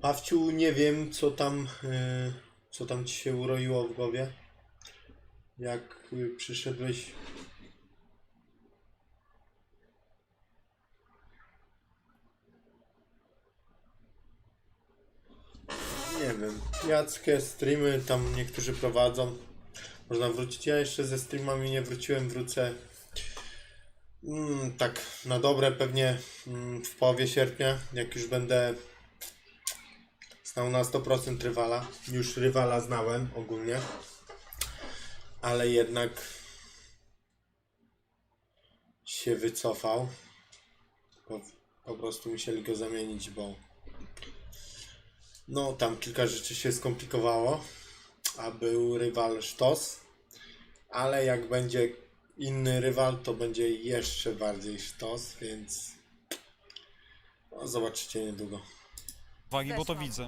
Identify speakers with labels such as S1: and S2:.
S1: Pawciu, nie wiem, co tam, y, co tam ci się uroiło w głowie. Jak y, przyszedłeś. Nie wiem. Jackie streamy tam niektórzy prowadzą. Można wrócić. Ja jeszcze ze streamami nie wróciłem, wrócę. Mm, tak, na dobre pewnie mm, w połowie sierpnia, jak już będę znał na 100% rywala. Już rywala znałem ogólnie, ale jednak się wycofał. Po, po prostu musieli go zamienić, bo no tam kilka rzeczy się skomplikowało, a był rywal Sztos, ale jak będzie inny rywal, to będzie jeszcze bardziej Sztos, więc no, zobaczycie niedługo.
S2: Wagi, bo to widzę.